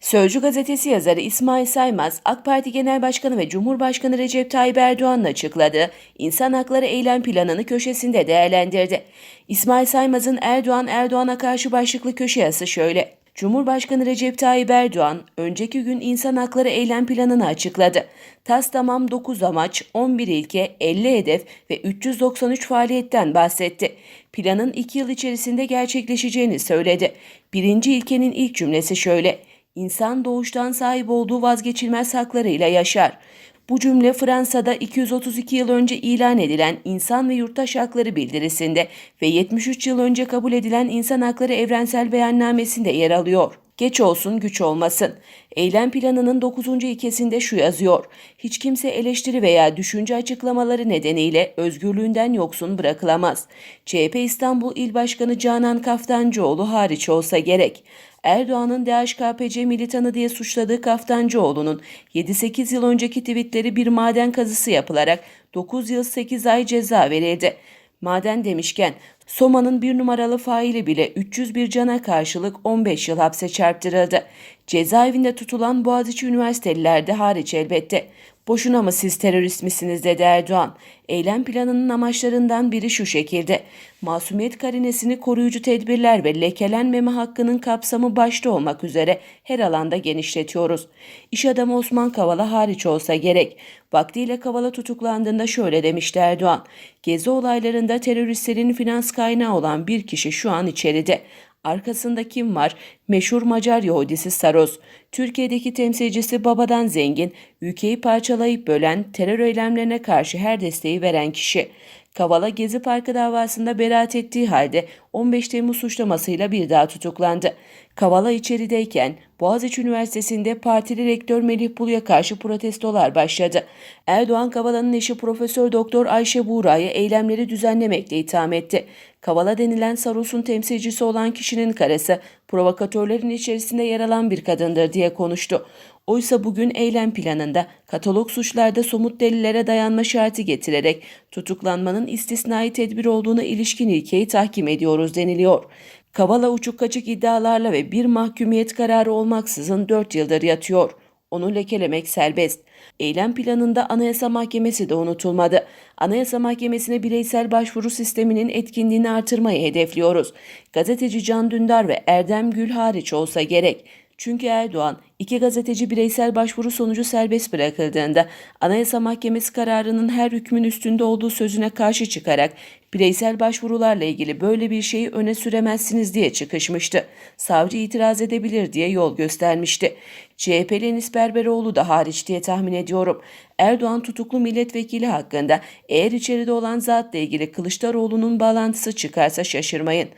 Sözcü gazetesi yazarı İsmail Saymaz, AK Parti Genel Başkanı ve Cumhurbaşkanı Recep Tayyip Erdoğan'ın açıkladığı insan hakları eylem planını köşesinde değerlendirdi. İsmail Saymaz'ın Erdoğan Erdoğan'a karşı başlıklı köşe yazısı şöyle. Cumhurbaşkanı Recep Tayyip Erdoğan önceki gün insan hakları eylem planını açıkladı. Tas tamam 9 amaç, 11 ilke, 50 hedef ve 393 faaliyetten bahsetti. Planın 2 yıl içerisinde gerçekleşeceğini söyledi. Birinci ilkenin ilk cümlesi şöyle. İnsan doğuştan sahip olduğu vazgeçilmez haklarıyla yaşar. Bu cümle Fransa'da 232 yıl önce ilan edilen İnsan ve Yurttaş Hakları Bildirisi'nde ve 73 yıl önce kabul edilen İnsan Hakları Evrensel Beyannamesi'nde yer alıyor. Geç olsun güç olmasın. Eylem planının 9. ilkesinde şu yazıyor. Hiç kimse eleştiri veya düşünce açıklamaları nedeniyle özgürlüğünden yoksun bırakılamaz. CHP İstanbul İl Başkanı Canan Kaftancıoğlu hariç olsa gerek. Erdoğan'ın DHKPC militanı diye suçladığı Kaftancıoğlu'nun 7-8 yıl önceki tweetleri bir maden kazısı yapılarak 9 yıl 8 ay ceza verildi. Maden demişken Soma'nın bir numaralı faili bile 301 cana karşılık 15 yıl hapse çarptırıldı. Cezaevinde tutulan Boğaziçi Üniversiteliler de hariç elbette. Boşuna mı siz terörist misiniz dedi Erdoğan. Eylem planının amaçlarından biri şu şekilde. Masumiyet karinesini koruyucu tedbirler ve lekelenmeme hakkının kapsamı başta olmak üzere her alanda genişletiyoruz. İş adamı Osman Kavala hariç olsa gerek. Vaktiyle Kavala tutuklandığında şöyle demişti Erdoğan. Gezi olaylarında teröristlerin finans kaynağı olan bir kişi şu an içeride. Arkasında kim var? Meşhur Macar Yahudisi Saros. Türkiye'deki temsilcisi babadan zengin, ülkeyi parçalayıp bölen, terör eylemlerine karşı her desteği veren kişi. Kavala Gezi Parkı davasında beraat ettiği halde 15 Temmuz suçlamasıyla bir daha tutuklandı. Kavala içerideyken Boğaziçi Üniversitesi'nde partili rektör Melih Bulu'ya karşı protestolar başladı. Erdoğan Kavala'nın eşi Profesör Doktor Ayşe Buğra'yı eylemleri düzenlemekle itham etti. Kavala denilen Saros'un temsilcisi olan kişinin karısı provokatörlerin içerisinde yer alan bir kadındır diye konuştu. Oysa bugün eylem planında katalog suçlarda somut delillere dayanma şartı getirerek tutuklanmanın istisnai tedbir olduğuna ilişkin ilkeyi tahkim ediyoruz deniliyor. Kavala uçuk kaçık iddialarla ve bir mahkumiyet kararı olmaksızın 4 yıldır yatıyor. Onu lekelemek serbest. Eylem planında Anayasa Mahkemesi de unutulmadı. Anayasa Mahkemesi'ne bireysel başvuru sisteminin etkinliğini artırmayı hedefliyoruz. Gazeteci Can Dündar ve Erdem Gül hariç olsa gerek. Çünkü Erdoğan iki gazeteci bireysel başvuru sonucu serbest bırakıldığında Anayasa Mahkemesi kararının her hükmün üstünde olduğu sözüne karşı çıkarak bireysel başvurularla ilgili böyle bir şeyi öne süremezsiniz diye çıkışmıştı. Savcı itiraz edebilir diye yol göstermişti. CHP'li Enis Berberoğlu da hariç diye tahmin ediyorum. Erdoğan tutuklu milletvekili hakkında eğer içeride olan zatla ilgili Kılıçdaroğlu'nun bağlantısı çıkarsa şaşırmayın.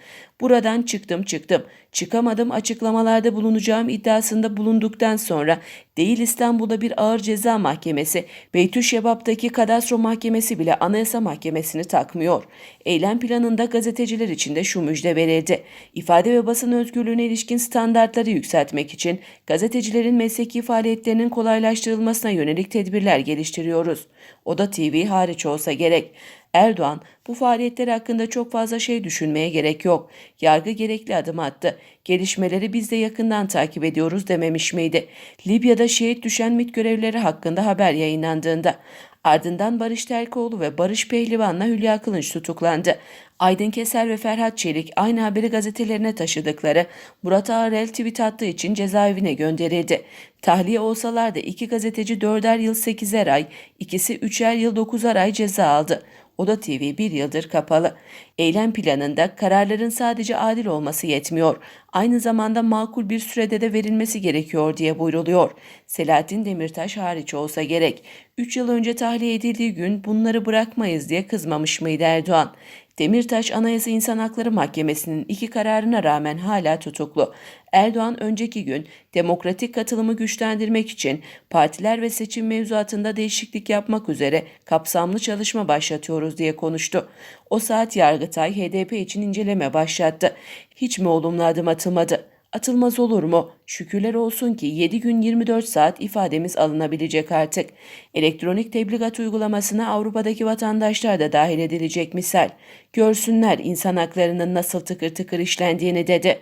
Buradan çıktım çıktım. Çıkamadım açıklamalarda bulunacağım iddiasında bulunduktan sonra değil İstanbul'da bir ağır ceza mahkemesi, Beytüşşebap'taki kadastro mahkemesi bile anayasa mahkemesini takmıyor. Eylem planında gazeteciler için de şu müjde verildi. İfade ve basın özgürlüğüne ilişkin standartları yükseltmek için gazetecilerin mesleki faaliyetlerinin kolaylaştırılmasına yönelik tedbirler geliştiriyoruz. O da TV hariç olsa gerek. Erdoğan bu faaliyetler hakkında çok fazla şey düşünmeye gerek yok. Yargı gerekli adım attı. Gelişmeleri biz de yakından takip ediyoruz dememiş miydi? Libya'da şehit düşen MİT görevlileri hakkında haber yayınlandığında. Ardından Barış Terkoğlu ve Barış Pehlivan'la Hülya Kılınç tutuklandı. Aydın Keser ve Ferhat Çelik aynı haberi gazetelerine taşıdıkları Murat Ağrel tweet attığı için cezaevine gönderildi. Tahliye olsalar da iki gazeteci dörder yıl sekizer ay, ikisi üçer yıl dokuzar ay ceza aldı. Oda TV bir yıldır kapalı. Eylem planında kararların sadece adil olması yetmiyor. Aynı zamanda makul bir sürede de verilmesi gerekiyor diye buyruluyor. Selahattin Demirtaş hariç olsa gerek. 3 yıl önce tahliye edildiği gün bunları bırakmayız diye kızmamış mıydı Erdoğan? Demirtaş Anayasa İnsan Hakları Mahkemesi'nin iki kararına rağmen hala tutuklu. Erdoğan önceki gün demokratik katılımı güçlendirmek için partiler ve seçim mevzuatında değişiklik yapmak üzere kapsamlı çalışma başlatıyoruz diye konuştu. O saat Yargıtay HDP için inceleme başlattı. Hiç mi olumlu adım atılmadı? Atılmaz olur mu? Şükürler olsun ki 7 gün 24 saat ifademiz alınabilecek artık. Elektronik tebligat uygulamasına Avrupa'daki vatandaşlar da dahil edilecek misal. Görsünler insan haklarının nasıl tıkır tıkır işlendiğini dedi.